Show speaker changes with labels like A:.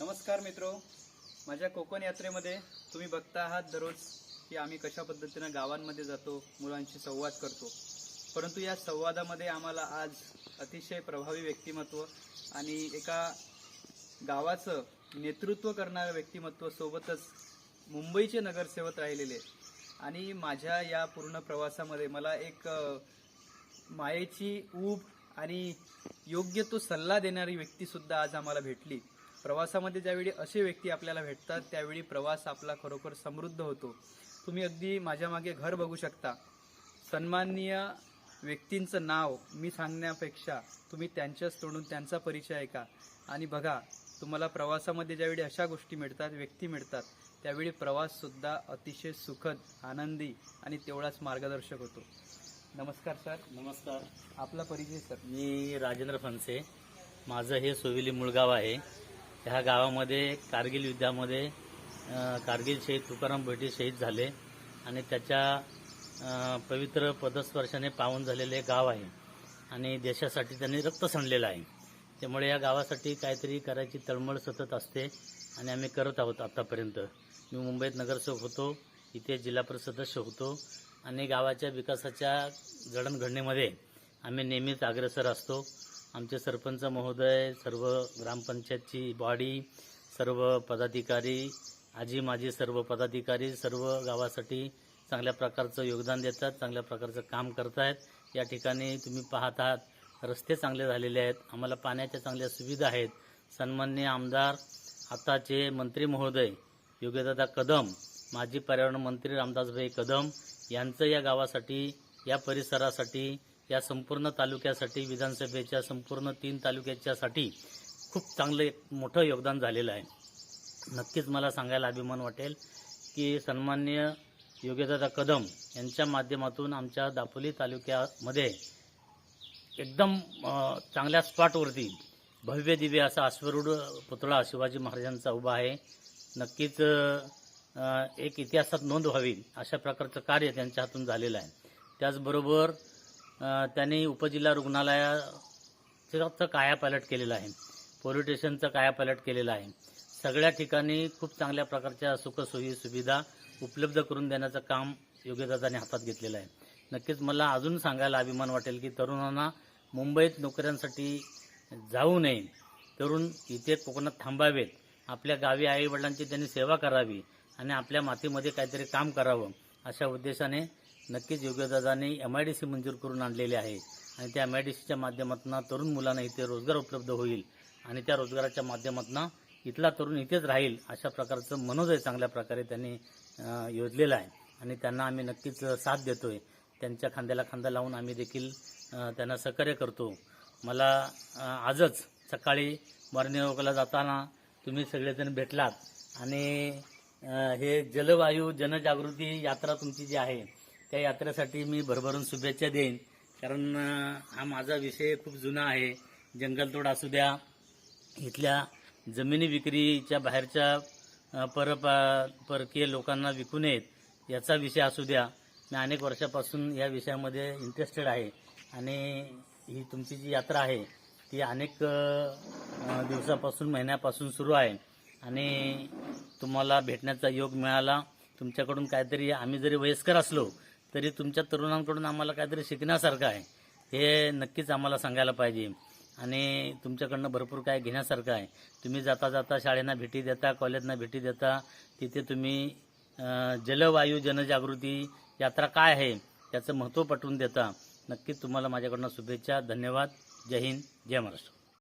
A: नमस्कार मित्रो. माझ्या कोकण यात्रेमध्ये तुम्ही बघता आहात दररोज की आम्ही कशा पद्धतीनं गावांमध्ये जातो मुलांशी संवाद करतो. परंतु या संवादामध्ये आम्हाला आज अतिशय प्रभावी व्यक्तिमत्व आणि एका गावाचं नेतृत्व करणारं व्यक्तिमत्व सोबतच मुंबईचे नगरसेवक राहिलेले आणि माझ्या या पूर्ण प्रवासामध्ये मला एक मायेची ऊब आणि योग्य तो सल्ला देणारी व्यक्तीसुद्धा आज आम्हाला भेटली. प्रवासामध्ये ज्यावेळी असे व्यक्ती आपल्याला भेटतात त्यावेळी प्रवास आपला खरोखर समृद्ध होतो. तुम्ही अगदी माझ्या मागे घर बघू शकता. सन्माननीय व्यक्तींचं नाव मी सांगण्यापेक्षा तुम्ही त्यांच्याच तोंडून त्यांचा परिचय ऐका. आणि बघा तुम्हाला प्रवासामध्ये ज्यावेळी अशा गोष्टी मिळतात व्यक्ती मिळतात त्यावेळी प्रवास सुद्धा अतिशय सुखद आनंदी आणि तेवढाच मार्गदर्शक होतो. नमस्कार सर.
B: नमस्कार.
A: आपला परिचय सर.
B: मी राजेंद्र फणसे. माझं हे सोविली मुळगाव आहे. ह्या गावामध्ये कारगिल युद्धामध्ये कारगिल शहीद तुकाराम भोटे शहीद झाले आणि त्याच्या पवित्र पदस्पर्शाने पावन झालेले गाव आहे आणि देशासाठी त्यांनी रक्त सांडलेलं आहे. त्यामुळे या गावासाठी काहीतरी करायची तळमळ सतत असते आणि आम्ही करत आहोत आत्तापर्यंत मी मुंबईत नगरसेवक होतो इथे जिल्हा परिषद सदस्य होतो आणि गावाच्या विकासाच्या जडणघडणीमध्ये आम्ही नेहमीच अग्रेसर असतो. आमचे सरपंच महोदय सर्व ग्रामपंचायतची बॉडी सर्व पदाधिकारी आजी माजी सर्व पदाधिकारी सर्व गावासाठी चांगल्या प्रकारचं योगदान देतात चांगल्या प्रकारचं काम करतायत. या ठिकाणी तुम्ही पाहत आहात रस्ते चांगले झालेले आहेत आम्हाला पाण्याच्या चांगल्या सुविधा आहेत. सन्मान्य आमदार आताचे मंत्री महोदय योग्यदादा कदम माजी पर्यावरण मंत्री रामदासभाई कदम यांचं या गावासाठी या परिसरासाठी या संपूर्ण तालुक्यासाठी विधानसभेच्या संपूर्ण तीन तालुक्याच्यासाठी खूप चांगलं एक मोठं योगदान झालेलं आहे. नक्कीच मला सांगायला अभिमान वाटेल की सन्मान्य योग्यदादा कदम यांच्या माध्यमातून आमच्या दापोली तालुक्यामध्ये एकदम चांगल्या स्पॉटवरती भव्य दिव्य असा अश्वरूढ पुतळा शिवाजी महाराजांचा उभा आहे. नक्कीच एक इतिहासात नोंद व्हावी अशा प्रकारचं कार्य त्यांच्या हातून झालेलं आहे. त्याचबरोबर त्यांनी उपजिल्हा रुग्णालयाचं कायापालट केलेलं आहे. पोलीस स्टेशनचं कायापालट केलेलं आहे. सगळ्या ठिकाणी खूप चांगल्या प्रकारच्या सुखसोयी सुविधा उपलब्ध करून देण्याचं काम योग्यदादाने हातात घेतलेलं आहे. नक्कीच मला अजून सांगायला अभिमान वाटेल की तरुणांना मुंबईत नोकऱ्यांसाठी जाऊ नये. तरुण इथे कोकणात थांबावेत. आपल्या गावी आईवडिलांची त्यांनी सेवा करावी आणि आपल्या मातीमध्ये काहीतरी काम करावं अशा उद्देशाने नक्कीच योग्यदादांनी एम आय डी सी मंजूर करून आणलेली आहे. आणि त्या एम आय डी सीच्या माध्यमातून तरुण मुलांना इथे रोजगार उपलब्ध होईल. आणि त्या रोजगाराच्या माध्यमातून इथला तरुण इथेच राहील अशा प्रकारचं मनोदय चांगल्या प्रकारे त्यांनी योजलेलं आहे. आणि त्यांना आम्ही नक्कीच साथ देतोय. त्यांच्या खांद्याला खांदा लावून आम्ही देखील त्यांना सहकार्य करतो. मला आजच सकाळी मॉर्निंग जाताना तुम्ही सगळेजण भेटलात. आणि हे जलवायू जनजागृती यात्रा तुमची जी आहे त्या यात्रेसाठी मी भरभरून शुभेच्छा देईन. कारण हा माझा विषय खूप जुना आहे. जंगलतोड असू द्या इथल्या जमिनी विक्रीच्या बाहेरच्या पर परकीय लोकांना विकू नयेत याचा विषय असू द्या. मी अनेक वर्षापासून या विषयामध्ये इंटरेस्टेड आहे. आणि ही तुमची जी यात्रा आहे ती अनेक दिवसापासून महिन्यापासून सुरू आहे. आणि तुम्हाला भेटण्याचा योग मिळाला. तुमच्याकडून काहीतरी आम्ही जरी वयस्कर असलो तरी तुमच्या तरुणांकडून आम्हाला काहीतरी शिकण्यासारखं आहे. हे नक्कीच आम्हाला सांगायला पाहिजे. आणि तुमच्याकडनं भरपूर काय घेण्यासारखं आहे. तुम्ही जाता जाता शाळेंना भेटी देता कॉलेजना भेटी देता तिथे तुम्ही जलवायू जनजागृती यात्रा काय आहे याचं महत्त्व पटवून देता. नक्कीच तुम्हाला माझ्याकडनं शुभेच्छा धन्यवाद. जय हिंद जय महाराष्ट्र.